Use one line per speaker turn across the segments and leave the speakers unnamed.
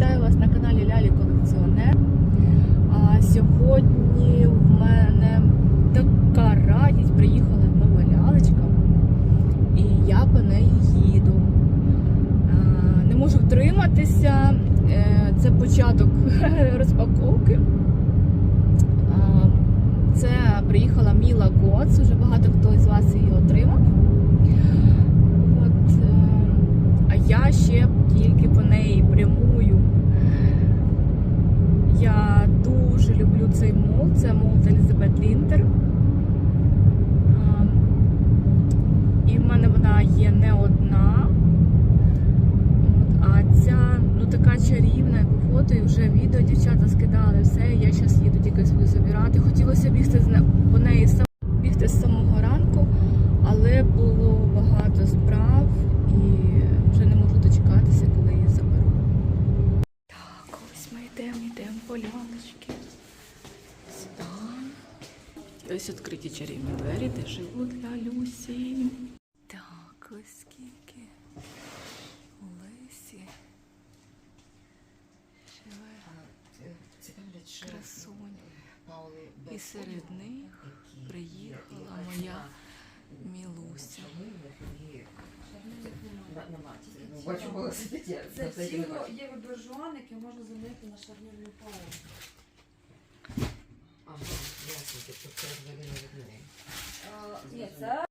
Вітаю вас на каналі Лялі Колекціонер. А сьогодні в мене така радість. Приїхала нова лялечка, і я по неї їду. А, не можу втриматися. Е, Це початок розпаковки. А, Це приїхала Міла Гоц. Уже багато хто із вас її отримав. От, е, а я ще тільки по неї прямую. Я дуже люблю цей мол. Це мол Елізабет Лінтер. А, І в мене вона є не одна. От, а ця ну така чарівна, у фото, і вже відео дівчата скидали все. Я зараз їду тільки свою забирати. Хотілося бігти по неї бігти з самого ранку, але було багато справ і вже не можу дочекатися, коли її заберу. Так, ось ми йдемо, йдемо по лялечки. Ось відкриті чарівні двері, де живуть лялюсі. Так, ось скільки. Красунь. І серед них приїхала моя Мілуся.
Це тіло є вибержуван, яке можна замінити на шарнірну палку.
Ага, ясно, тобто це взагалі не від неї.
Ні, це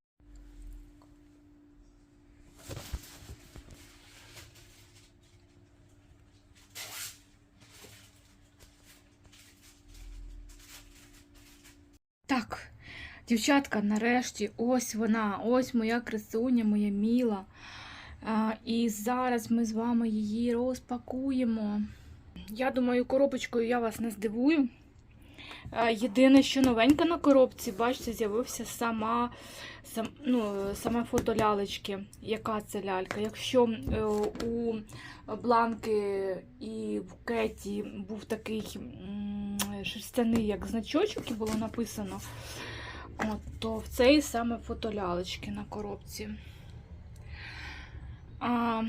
Так, дівчатка, нарешті, ось вона, ось моя красуня, моя міла. А, і зараз ми з вами її розпакуємо. Я думаю, коробочкою я вас не здивую. Єдине, що новеньке на коробці, бачите, з'явився сама, сам, ну, саме фото лялечки. Яка це лялька? Якщо е, у бланки і в кеті був такий шерстяний як значочок, і було написано, от, то в цей саме фото лялечки на коробці. А,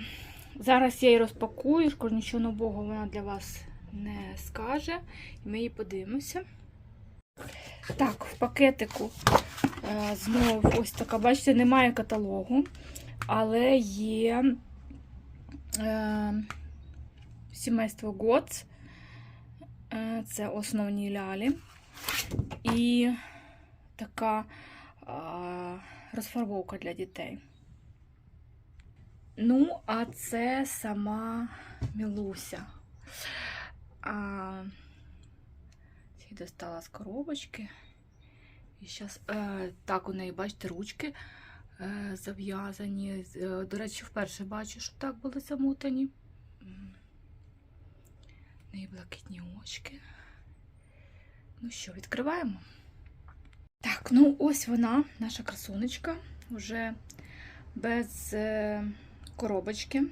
зараз я її розпакую, скажу, нічого нового вона для вас не скаже. І ми її подивимося. Так, в пакетику е, знову ось така, бачите, немає каталогу, але є е, сімейство Гоц. Е, це основні лялі. І така е, розфарбовка для дітей. Ну, а це сама Мілуся. А, ці достала з коробочки. І зараз, е, так, у неї, бачите, ручки е, зав'язані. Е, До речі, вперше бачу, щоб так були замутані. В неї блакитні очки. Ну що, відкриваємо? Так, ну ось вона, наша красунечка, вже без е, коробочки.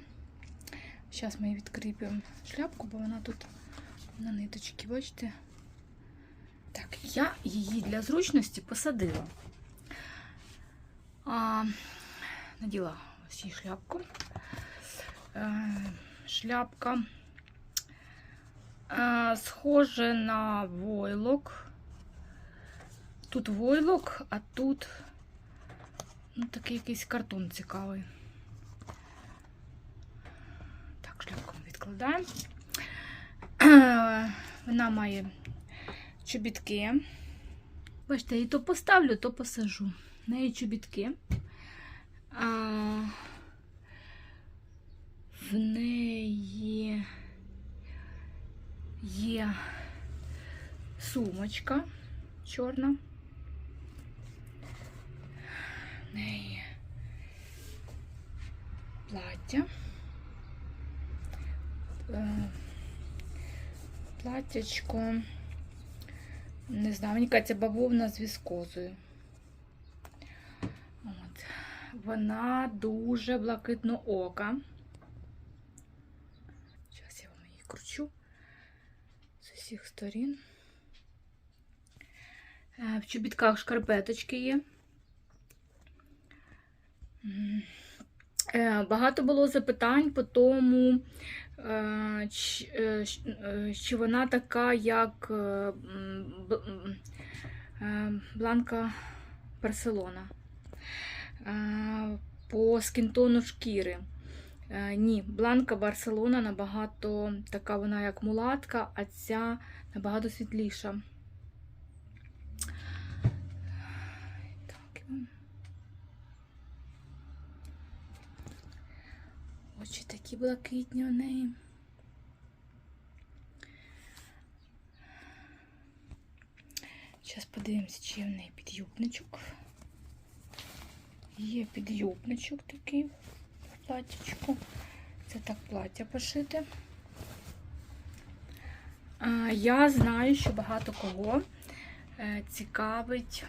Зараз ми її відкріпимо шляпку, бо вона тут на ниточки, бачите? Так, я її для зручності посадила. А, наділа ось її шляпку. Е, шляпка е, схоже на войлок. Тут войлок, а тут ну, такий якийсь картон цікавий. Так, шляпку відкладаємо. Вона має чобітки. Бачите, я її то поставлю, то посажу. В неї чобітки. А, в неї є сумочка чорна. В неї плаття. Е, Платтячко. Не знаю, мені кажеться, бавовна з віскозою. От. Вона дуже блакитно ока. Зараз я вам її кручу з усіх сторін. Е, В чобітках шкарпеточки є. Е, Багато було запитань по тому, е, чи, е, чи вона така, як Бланка Барселона. По скінтону шкіри. Ні, Бланка Барселона набагато така вона як мулатка, а ця набагато світліша. Так. Очі такі блакитні у неї. Зараз подивимося, чи в неї підюбничок. Є підюбничок такий в платтячку. Це так плаття пошите. Я знаю, що багато кого е, цікавить.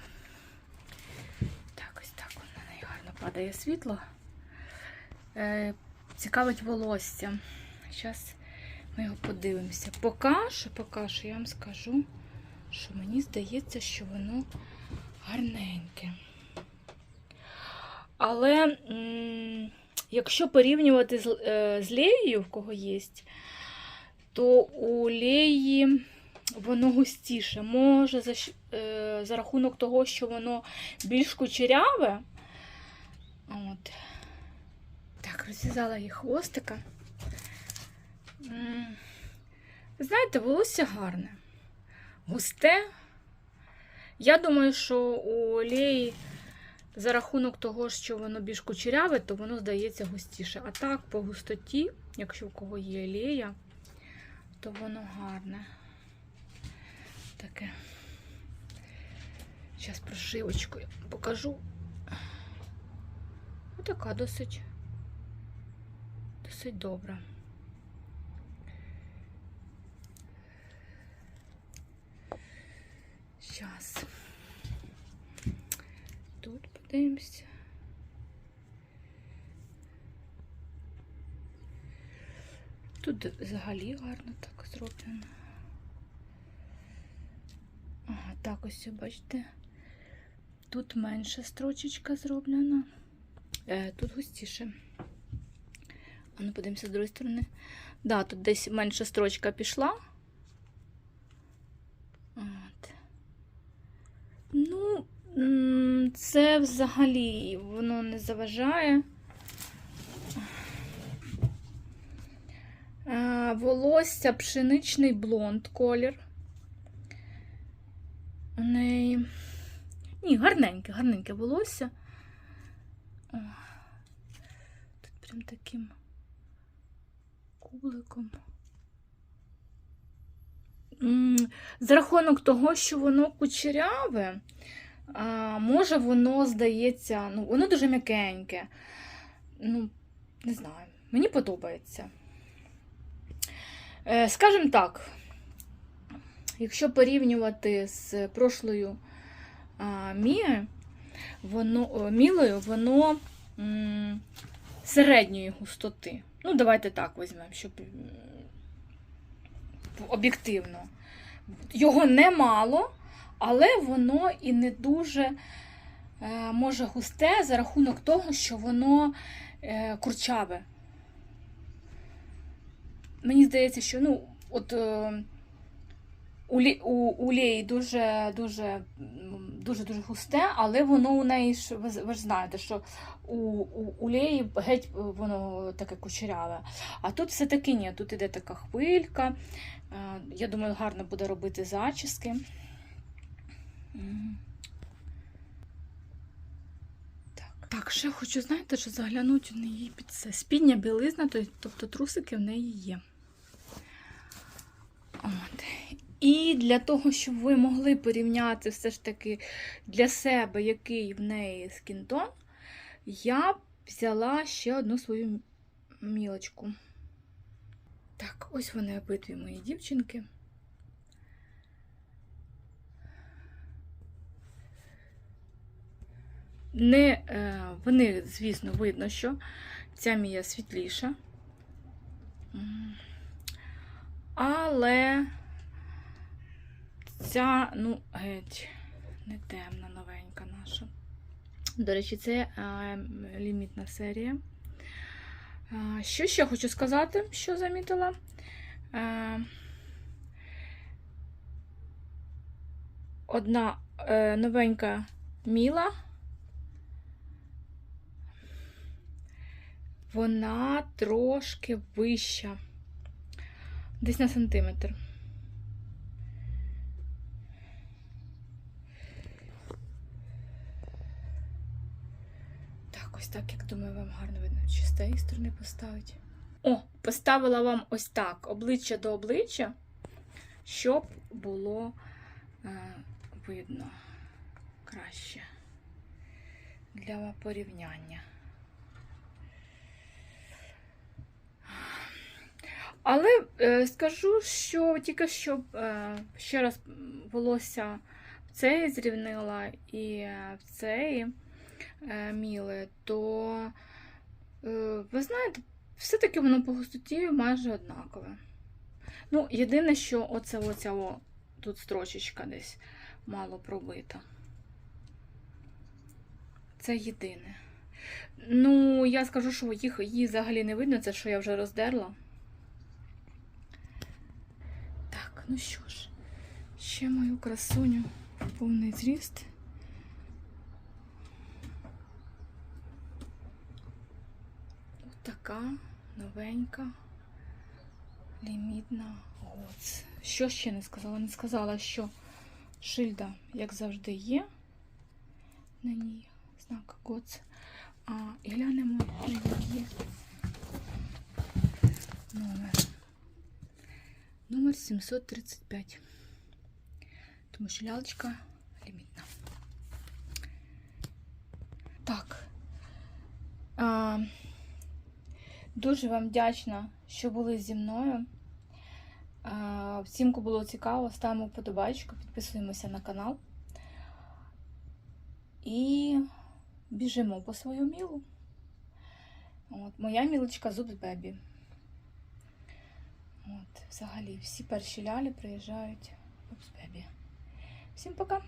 Так, ось так на неї гарно падає світло. Цікавить волосся. Зараз ми його подивимося. Поки що, поки що я вам скажу, що мені здається, що воно гарненьке. Але якщо порівнювати з, е, з леєю, в кого є, то у леї воно густіше. Може, за, е, за рахунок того, що воно більш кучеряве. От. Так, розв'язала її хвостика. Знаєте, волосся гарне, густе. Я думаю, що у Леї за рахунок того, що воно більш кучеряве, то воно здається густіше. А так, по густоті, якщо у кого є лея, то воно гарне. Таке. Зараз прошивочкою покажу. Отака досить, досить добра. Зараз. Тут подивимося. Тут взагалі гарно так зроблено. Ага, так ось, бачите. Тут менша строчечка зроблена. Е, тут густіше. А ну подивимося з другої сторони. Да, тут десь менша строчка пішла. От. Ну, це взагалі воно не заважає. Волосся пшеничний блонд колір. У неї. Ні, гарненьке, гарненьке волосся. О, тут прям таким кубликом. За рахунок того, що воно кучеряве, може воно здається, ну, воно дуже м'якеньке. Ну, не знаю, мені подобається. Е, Скажімо так, якщо порівнювати з прошлою Мією, воно, мілою, воно середньої густоти. Ну, давайте так візьмемо, щоб об'єктивно. Його немало, але воно і не дуже е, може густе за рахунок того, що воно е, курчаве. Мені здається, що ну, от, е, у, у, у Леї дуже, дуже, м, дуже, дуже густе, але воно у неї ви ж знаєте, що у, у, у Леї геть е, воно таке кучеряве. А тут все-таки ні, тут іде така хвилька. Е, Я думаю, гарно буде робити зачіски. Так, так ще хочу, знаєте, що заглянути у неї під це. Спідня білизна, тобто трусики в неї є. От. І для того, щоб ви могли порівняти все ж таки для себе, який в неї скінтон, я взяла ще одну свою мілочку. Так, ось вони обидві мої дівчинки. Не, е, вони, звісно, видно, що ця мія світліша. Але ця, ну, геть, не темна, новенька наша. До речі, це е, лімітна серія. А, Що ще хочу сказати, що замітила? Е, Одна е, новенька міла. Вона трошки вища. Десь на сантиметр. Так, як думаю, вам гарно видно. Чи з тієї сторони поставити. О, поставила вам ось так, обличчя до обличчя, щоб було е, видно краще для порівняння. Але е, скажу, що тільки що е, ще раз волосся в цей зрівнила і е, в цей міли, то е, ви знаєте, все-таки воно по густоті майже однакове. Ну, єдине, що оце оця о, тут строчечка десь мало пробита. Це єдине. Ну, я скажу, що їх, її взагалі не видно, це що я вже роздерла. Так, ну що ж, ще мою красуню повний зріст. Така новенька, лімітна гоц. Що ще не сказала? Не сказала, що шильда, як завжди, є на ній знак гоц. А і глянемо на її номер. Номер 735. Тому що лялечка лімітна. Так. А, дуже вам вдячна, що були зі мною. Всім, кому було цікаво, ставимо вподобайку, підписуємося на канал. І біжимо по свою мілу. От, моя мілочка Зуб Бебі. От, взагалі, всі перші лялі приїжджають в Бебі. Всім пока!